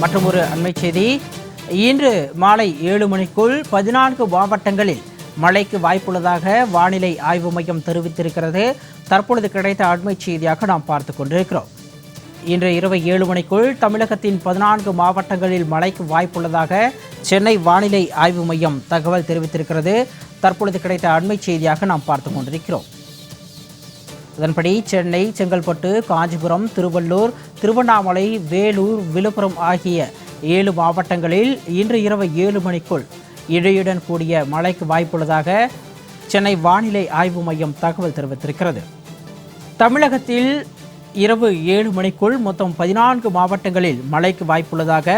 மற்றும் ஒரு அண்மை செய்தி. இன்று மாலை ஏழு மணிக்குள் பதினான்கு மாவட்டங்களில் மழைக்கு வாய்ப்புள்ளதாக வானிலை ஆய்வு மையம் தெரிவித்திருக்கிறது. தற்பொழுது கிடைத்த அண்மை செய்தியாக நாம் பார்த்து கொண்டிருக்கிறோம். இன்று இரவு ஏழு மணிக்குள் தமிழகத்தின் பதினான்கு மாவட்டங்களில் மழைக்கு வாய்ப்புள்ளதாக சென்னை வானிலை ஆய்வு மையம் தகவல் தெரிவித்திருக்கிறது. தற்பொழுது கிடைத்த அண்மை செய்தியாக நாம் பார்த்து கொண்டிருக்கிறோம். அதன்படி சென்னை செங்கல்பட்டு காஞ்சிபுரம் திருவள்ளூர் திருவண்ணாமலை வேலூர் விழுப்புரம் ஆகிய ஏழு மாவட்டங்களில் இன்று இரவு ஏழு மணிக்குள் இடையுடன் கூடிய மழைக்கு வாய்ப்புள்ளதாக சென்னை வானிலை ஆய்வு மையம் தகவல் தெரிவித்திருக்கிறது. தமிழகத்தில் இரவு ஏழு மணிக்குள் மொத்தம் பதினான்கு மாவட்டங்களில் மழைக்கு வாய்ப்புள்ளதாக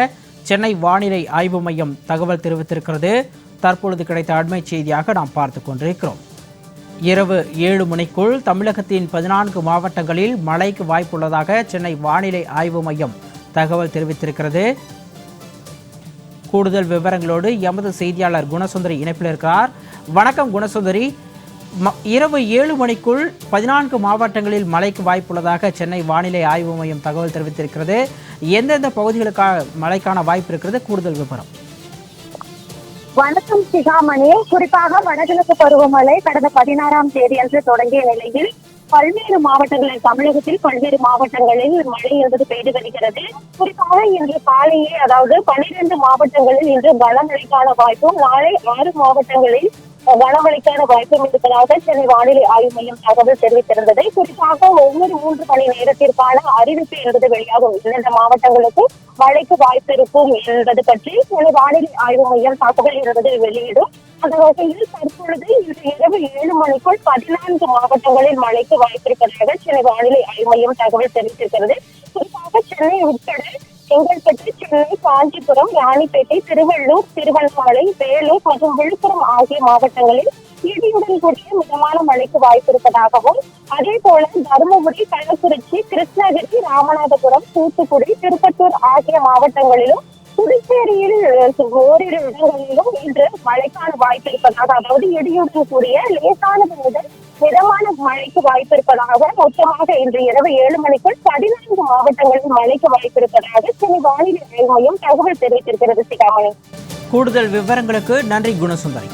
சென்னை வானிலை ஆய்வு மையம் தகவல் தெரிவித்திருக்கிறது. தற்பொழுது கிடைத்த அண்மை செய்தியாக நாம் பார்த்து கொண்டிருக்கிறோம். இரவு ஏழு மணிக்குள் தமிழகத்தின் பதினான்கு மாவட்டங்களில் மழைக்கு வாய்ப்புள்ளதாக சென்னை வானிலை ஆய்வு மையம் தகவல் தெரிவித்திருக்கிறது. கூடுதல் விவரங்களோடு எமது செய்தியாளர் குணசுந்தரி இணைப்பில் இருக்கிறார் வணக்கம் குணசுந்தரி. ம- இரவு ஏழு மணிக்குள் பதினான்கு மாவட்டங்களில் மழைக்கு வாய்ப்புள்ளதாக சென்னை வானிலை ஆய்வு மையம் தகவல் தெரிவித்திருக்கிறது. எந்தெந்த பகுதிகளுக்காக மழைக்கான வாய்ப்பு இருக்கிறது? கூடுதல் விவரம். வணக்கம் சிகாமணி. குறிப்பாக வடகிழக்கு பருவமழை கடந்த பதினாறாம் தேதி அன்று தொடங்கிய நிலையில் பல்வேறு மாவட்டங்களில் தமிழகத்தில் பல்வேறு மாவட்டங்களில் மழை என்பது பெய்து வருகிறது. குறிப்பாக இன்று காலையே அதாவது பன்னிரண்டு மாவட்டங்களில் இன்று கனமழைக்கான வாய்ப்பும் நாளை ஆறு மாவட்டங்களில் கனமழைக்கான வாய்ப்பும் இருப்பதாக சென்னை வானிலை ஆய்வு மையம் தகவல் தெரிவித்திருந்தது குறிப்பாக ஒவ்வொரு மூன்று மணி நேரத்திற்கான அறிவிப்பு என்பது வெளியாகும். இந்த மாவட்டங்களுக்கு மழைக்கு வாய்ப்பு இருக்கும் என்பது பற்றி சென்னை வானிலை ஆய்வு மையம் தகவல் என்பது வெளியிடும். அந்த வகையில் தற்பொழுது இன்று இரவு ஏழு மணிக்குள் பதினான்கு மாவட்டங்களில் மழைக்கு வாய்ப்பிருப்பதாக சென்னை வானிலை ஆய்வு மையம் தகவல் தெரிவித்திருக்கிறது. குறிப்பாக சென்னை உட்பட செங்கல்பட்டு சென்னை காஞ்சிபுரம் ராணிப்பேட்டை திருவள்ளூர் திருவண்ணாமலை வேலூர் மற்றும் விழுப்புரம் ஆகிய மாவட்டங்களில் இடியுடன் கூடிய மிதமான மழைக்கு வாய்ப்பு இருப்பதாகவும் அதே போல தருமபுரி கள்ளக்குறிச்சி கிருஷ்ணகிரி ராமநாதபுரம் தூத்துக்குடி திருப்பத்தூர் ஆகிய மாவட்டங்களிலும் புதுச்சேரியில் ஓரிரு இடங்களிலும் இன்று மழைக்கான வாய்ப்பு இருப்பதாக அதாவது இடியுடன் கூடிய லேசானது முதல் மிதமான மழைக்கு வாய்ப்பு இருப்பதாக மொத்தமாக இன்று இரவு ஏழு மணிக்குள் பதினான்கு மாவட்டங்களில் மழைக்கு வாய்ப்பு இருப்பதாக சென்னை வானிலை ஆய்வு மையம் தகவல் தெரிவித்திருக்கிறது சிகாமணி. கூடுதல் விவரங்களுக்கு நன்றி குணசுந்தரி.